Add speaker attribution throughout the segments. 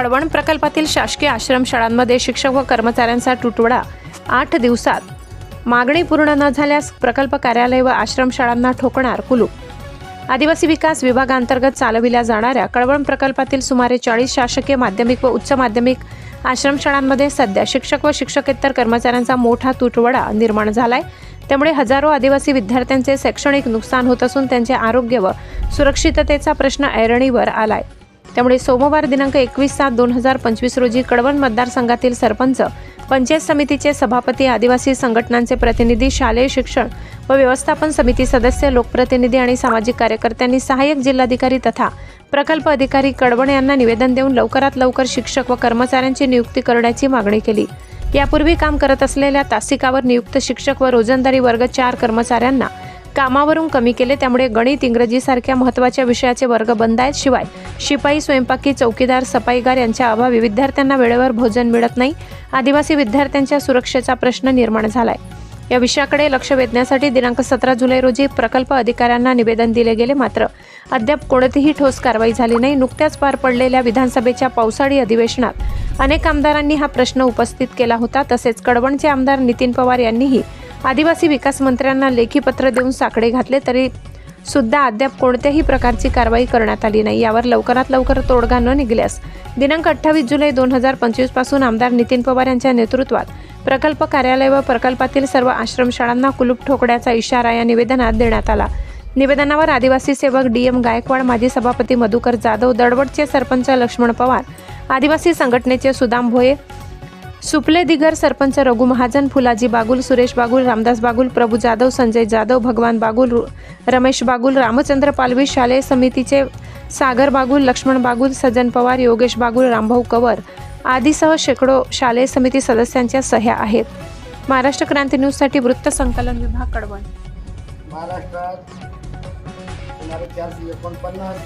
Speaker 1: कळवण प्रकल्पातील शासकीय आश्रमशाळांमध्ये शिक्षक व कर्मचाऱ्यांचा तुटवडा आठ दिवसात. मागणी पूर्ण न झाल्यास प्रकल्प कार्यालय व आश्रमशाळांना ठोकणार कुलूप. आदिवासी विकास विभागांतर्गत चालविल्या जाणाऱ्या कळवण प्रकल्पातील सुमारे चाळीस शासकीय माध्यमिक व उच्च माध्यमिक आश्रमशाळांमध्ये सध्या शिक्षक व शिक्षकेतर कर्मचाऱ्यांचा मोठा तुटवडा निर्माण झालाय. त्यामुळे हजारो आदिवासी विद्यार्थ्यांचे शैक्षणिक नुकसान होत असून त्यांचे आरोग्य व सुरक्षिततेचा प्रश्न ऐरणीवर आलाय. त्यामुळे सोमवार दिनांक एकवीस सात दोन हजार पंचवीस रोजी कडवण मतदारसंघातील सरपंच पंचायत समितीचे सभापती आदिवासी संघटनांचे प्रतिनिधी शालेय शिक्षण व व्यवस्थापन समिती सदस्य लोकप्रतिनिधी आणि सामाजिक कार्यकर्त्यांनी सहाय्यक जिल्हाधिकारी तथा प्रकल्प अधिकारी कडवण यांना निवेदन देऊन लवकरात लवकर शिक्षक व कर्मचाऱ्यांची नियुक्ती करण्याची मागणी केली. यापूर्वी काम करत असलेल्या तासिकावर नियुक्त शिक्षक व रोजंदारी वर्ग चार कर्मचाऱ्यांना कामावरून कमी केले त्यामुळे गणित इंग्रजीसारख्या महत्त्वाच्या विषयाचे वर्ग बंद आहेत. शिवाय शिपाई स्वयंपाकी चौकीदार सफाईगार यांच्या अभावी विद्यार्थ्यांना वेळेवर भोजन मिळत नाही. आदिवासी विद्यार्थ्यांच्या सुरक्षेचा प्रश्न निर्माण झालाय. या विषयाकडे लक्ष वेधण्यासाठी दिनांक सतरा जुलै रोजी प्रकल्प अधिकाऱ्यांना निवेदन दिले गेले मात्र अद्याप कोणतीही ठोस कारवाई झाली नाही. नुकत्याच पार पडलेल्या विधानसभेच्या पावसाळी अधिवेशनात अनेक आमदारांनी हा प्रश्न उपस्थित केला होता. तसेच कडवणचे आमदार नितीन पवार यांनीही आदिवासी विकास मंत्र्यांना लेखी पत्र देऊन साकडे घातले तरी सुद्धा अद्याप कोणत्याही प्रकारची कारवाई करण्यात आली नाही. यावर लवकरात लवकर तोडगा न निघल्यास दिनांक अठ्ठावीस जुलै दोन हजार पंचवीसपासून आमदार नितीन पवार यांच्या नेतृत्वात प्रकल्प कार्यालय व प्रकल्पातील सर्व आश्रमशाळांना कुलूप ठोकण्याचा इशारा या निवेदनात देण्यात आला. निवेदनावर आदिवासी सेवक डी एम गायकवाड माजी सभापती मधुकर जाधव दडवडचे सरपंच लक्ष्मण पवार आदिवासी संघटनेचे सुदाम भोये सुपले दिगर सरपंच रघु महाजन फुलाजी बागुल सुरेश बागुल रामदास बागुल प्रभू जाधव संजय जाधव भगवान बागुल रमेश बागुल रामचंद्र पालवी शालेय समितीचे सागर बागुल लक्ष्मण बागुल सज्जन पवार योगेश बागुल रामभाऊ कवर आदीसह शेकडो शालेय समिती सदस्यांच्या सह्या आहेत. महाराष्ट्र क्रांती न्यूजसाठी वृत्त संकलन विभाग कडवण.
Speaker 2: महाराष्ट्रात चारशे एकोणपन्नास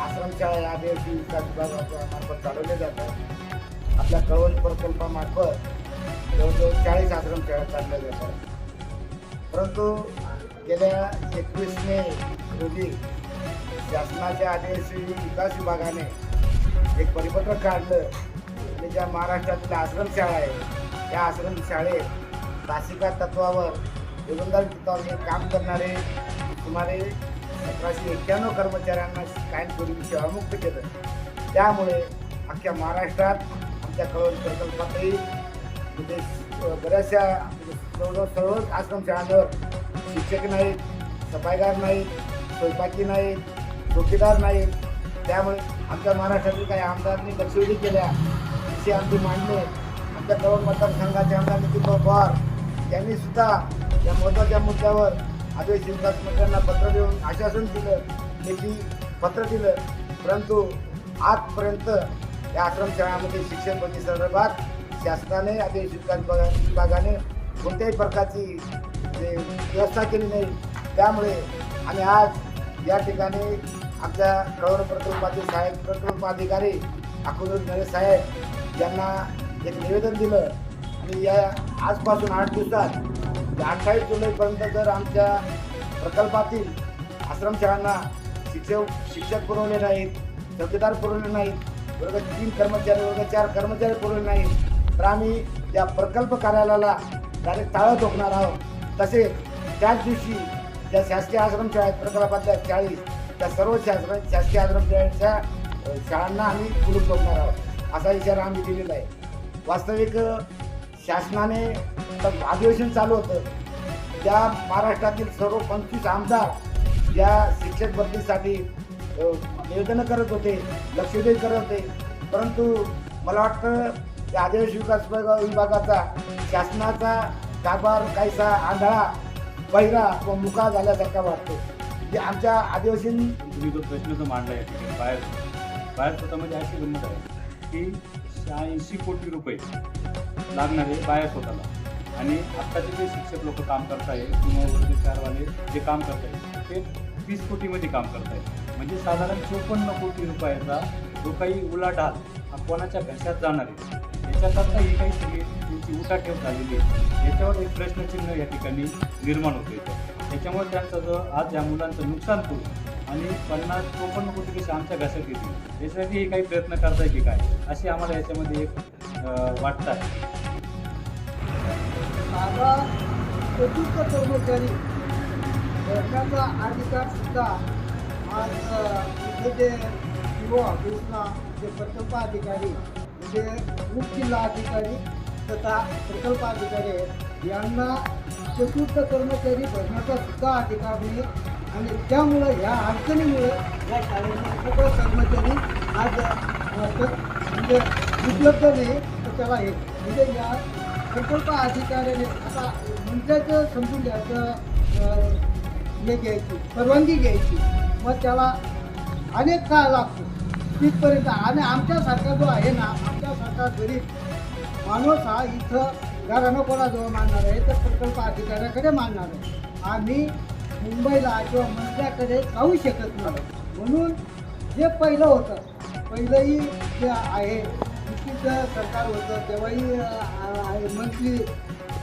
Speaker 2: आश्रमशाळा या विकास विभागामार्फत चालवले जातात. आपल्या कळवण प्रकल्पामार्फत जवळजवळ चाळीस आश्रमशाळा चालल्या जातात परंतु गेल्या एकवीस मे रोजी शासनाच्या आदिवासी विकास विभागाने एक परिपत्रक काढलं. आणि ज्या महाराष्ट्रातील आश्रमशाळा आहे त्या आश्रमशाळेत तासिका तत्वावर रोजंदारी तत्वावर काम करणारे सुमारे सतराशे एक्क्याण्णव कर्मचाऱ्यांना कायमस्वरूपी सेवामुक्त केलं. त्यामुळे अख्ख्या महाराष्ट्रात त्या कळ प्रकल्पातही म्हणजे बऱ्याचशा जवळजवळ सर्वच आश्रमशाळांवर शिक्षक नाहीत सफाईगार नाहीत स्वयंपाकी नाहीत चौकीदार नाहीत. त्यामुळे आमच्या महाराष्ट्रातील काही आमदारांनी लक्षवेधी केल्या अशी आमची मांडले आमच्या कळवण मतदारसंघाचे आमदार नितीन पवार यांनी सुद्धा या महत्त्वाच्या मुद्द्यावर आदिवासी विकास मंत्र्यांना पत्र देऊन आश्वासन दिलं लेखी पत्र दिलं. परंतु आजपर्यंत या आश्रमशाळामध्ये शिक्षण पद्धती संदर्भात शासनाने आणि शिक्षण विभागाने कोणत्याही प्रकारची व्यवस्था केली नाही. त्यामुळे आणि आज या ठिकाणी आमच्या कळवण प्रकल्पाचे सहाय्यक प्रकल्प अधिकारी अकोदर नरेश साहेब यांना एक निवेदन दिलं. आणि या आजपासून आठ दिवसात म्हणजे अठ्ठावीस जुलैपर्यंत जर आमच्या प्रकल्पातील आश्रमशाळांना शिक्षक शिक्षक पुरवले नाहीत चौकीदार पुरवले नाहीत वर्ग तीन कर्मचारी वर्ग चार कर्मचारी पुरवले नाहीत तर आम्ही या प्रकल्प कार्यालयाला डायरेक्ट ताळं ठोकणार आहोत. तसेच त्याच दिवशी ज्या शासकीय आश्रमशाळा आहेत प्रकल्पातल्या चाळीस त्या सर्व शास्त्र शासकीय आश्रमशाळेच्या शाळांना आम्ही कुलूप ठोकणार आहोत. असा इशारा आम्ही दिलेला आहे. वास्तविक शासनाने अधिवेशन चालू होतं. त्या महाराष्ट्रातील सर्व पंचवीस आमदार ज्या शिक्षक भरतीसाठी निवेदनं करत होते लक्षवेधी करत होते. परंतु मला वाटतं की आदिवासी विकास विभागाचा शासनाचा कारभार काहीसा आंधळा बहिरा व मुका झाल्यासारखा वाटतो. जे आमच्या आदिवासी
Speaker 3: तुम्ही जो प्रश्न जो मांडला या ठिकाणी बाहेर बाहेर स्वतःमध्ये अशी गंमत आहे की शहाऐंशी कोटी रुपये लागणारे बाहेर स्वतःला. आणि आत्ताचे जे शिक्षक लोक काम करत आहे किंवा चारवाले जे काम करत आहे ते तीस कोटीमध्ये काम करत म्हणजे साधारण चोपन्न कोटी रुपयाचा जो काही उलाढाल हा कोणाच्या घशात जाणार आहे याच्याकरता ही काही सगळी त्यांची उठाठेव झालेली आहे. याच्यावर एक प्रश्नचिन्ह या ठिकाणी निर्माण होते त्याच्यामुळे त्यांचं जो आज या मुलांचं नुकसान होईल आणि पन्नास चोपन्न कोटी पैसे आमच्या घशात येतील याच्यासाठी हे काही प्रयत्न करताय की काय असे आम्हाला याच्यामध्ये एक वाटतात माझा आहे.
Speaker 4: चतुर्थ कर्मचारी भरण्याचा अधिकार सुद्धा आज अ, इथे जे युवा ऑफिसला जे प्रकल्प अधिकारी म्हणजे उप जिल्हा अधिकारी तथा प्रकल्प अधिकारी आहेत यांना चतुर्थ कर्मचारी भरण्याचा सुद्धा अधिकार नाही. आणि त्यामुळं ह्या अडचणीमुळे या शाळेमध्ये सगळं कर्मचारी आज म्हणजे उपलब्ध नाही. तर त्याला हे म्हणजे या प्रकल्प अधिकाऱ्याने आता म्हणजे मंत्र्याचं समजून घ्यायचं हे घ्यायची परवानगी घ्यायची. मग त्याला अनेक काळ लागतो. तिथपर्यंत आणि आमच्यासारखा जो आहे ना आमच्यासारखा गरीब माणूस हा इथं घरानं कोणाजवळ मानणार आहे? तर प्रकल्प अधिकाऱ्याकडे मानणार आहे. आम्ही मुंबईला किंवा मंत्र्याकडे जाऊ शकत नाही. म्हणून जे पहिलं होतं पहिलंही जे आहे युतीचं सरकार होतं तेव्हाही मंत्री